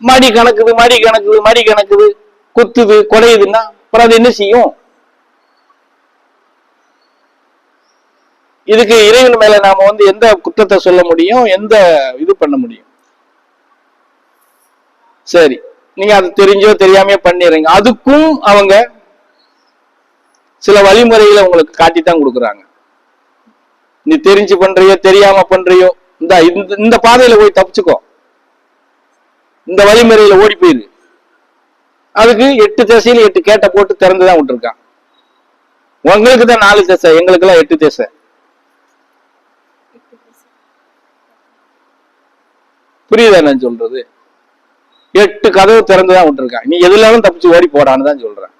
மடி கணக்குது மடி கணக்குது மடி கணக்குது. குத்துது குறையுதுன்னா அப்புறம் அது என்ன செய்யும்? இதுக்கு இறைவன் மேல நாம வந்து எந்த குற்றத்தை சொல்ல முடியும்? எந்த இது பண்ண முடியும்? சரி. நீங்க அது தெரிஞ்சோ தெரியாமையோ பண்ணிடுறீங்க. அதுக்கும் அவங்க சில வழிமுறைகளை உங்களுக்கு காட்டி தான் கொடுக்குறாங்க. நீ தெரிஞ்சு பண்றியோ தெரியாம பண்றியோ இந்த இந்த இந்த பாதையில போய் தப்பிச்சுக்கோ. இந்த வழிமுறையில ஓடி போயிரு. அதுக்கு எட்டு திசையில எட்டு கேட்ட போட்டு திறந்துதான் விட்டுருக்கான். உங்களுக்கு தான் நாலு திசை எங்களுக்கு எல்லாம் எட்டு திசை. புரியுதா நான் சொல்றது? எட்டு கதவு திறந்துதான் விட்டுருக்கான். நீ எதுலாலும் தப்பிச்சு ஓடி போடான்னு தான் சொல்றேன்.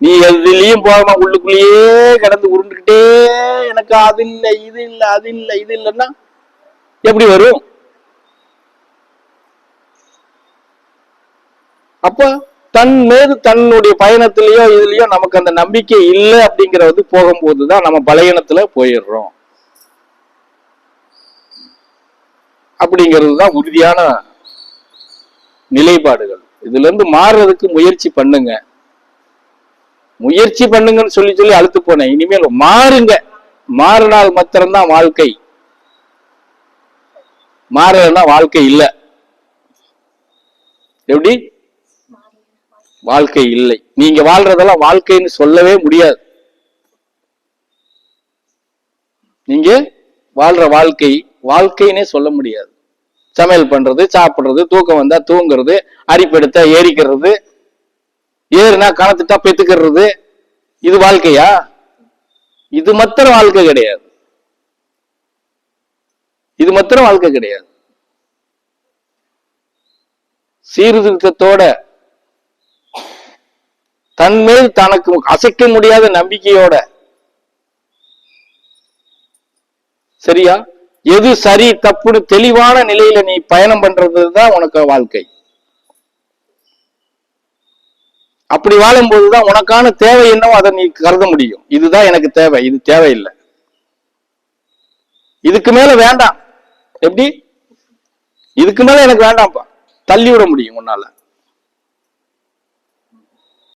நீ எதுலயும் போகாம உள்ளுக்குள்ளேயே கிடந்து உருண்டுகிட்டே எனக்கு அது இல்லை இது இல்லை அது இல்லை இது இல்லைன்னா எப்படி வரும்? அப்ப தன் மீது தன்னுடைய பயணத்திலயோ இதுலயோ நமக்கு அந்த நம்பிக்கை இல்லை அப்படிங்கறது போகும்போதுதான் நம்ம பலகீனத்துல போயிடுறோம். அப்படிங்கிறது தான் உறுதியான நிலைப்பாடுகள். இதுல இருந்து மாறுறதுக்கு முயற்சி பண்ணுங்க. முயற்சி பண்ணுங்கன்னு சொல்லி சொல்லி அழுத்து போனேன். இனிமேல் மாறுங்க. மாறினால் மாத்திரம்தான் வாழ்க்கை. மாறலன்னா வாழ்க்கை இல்லை. எப்படி? வாழ்க்கை இல்லை. நீங்க வாழ்றதெல்லாம் வாழ்க்கைன்னு சொல்லவே முடியாது. நீங்க வாழ்ற வாழ்க்கை வாழ்க்கைன்னே சொல்ல முடியாது. சமையல் பண்றது சாப்பிடுறது தூக்கம் வந்தா தூங்குறது அரிப்பெடுத்தா ஏறிக்கிறது ஏறுனா கணத்துட்டா பெத்துக்கிறது இது வாழ்க்கையா? இது மாத்திரம் வாழ்க்கை கிடையாது. இது மாத்திரம் வாழ்க்கை கிடையாது. சீர்திருத்தத்தோட தன்மேல் தனக்கு அசைக்க முடியாத நம்பிக்கையோட சரியா? எது சரி தப்புன்னு தெளிவான நிலையில நீ பயணம் பண்றதுதான் உனக்கு வாழ்க்கை. அப்படி வாழும்போதுதான் உனக்கான தேவை என்னவோ அதை நீ கருத முடியும். இதுதான் எனக்கு தேவை இது தேவையில்லை. இதுக்கு மேல வேண்டாம். எப்படி? இதுக்கு மேல எனக்கு வேண்டாம்ப்பா. தள்ளி விட முடியும் உன்னால.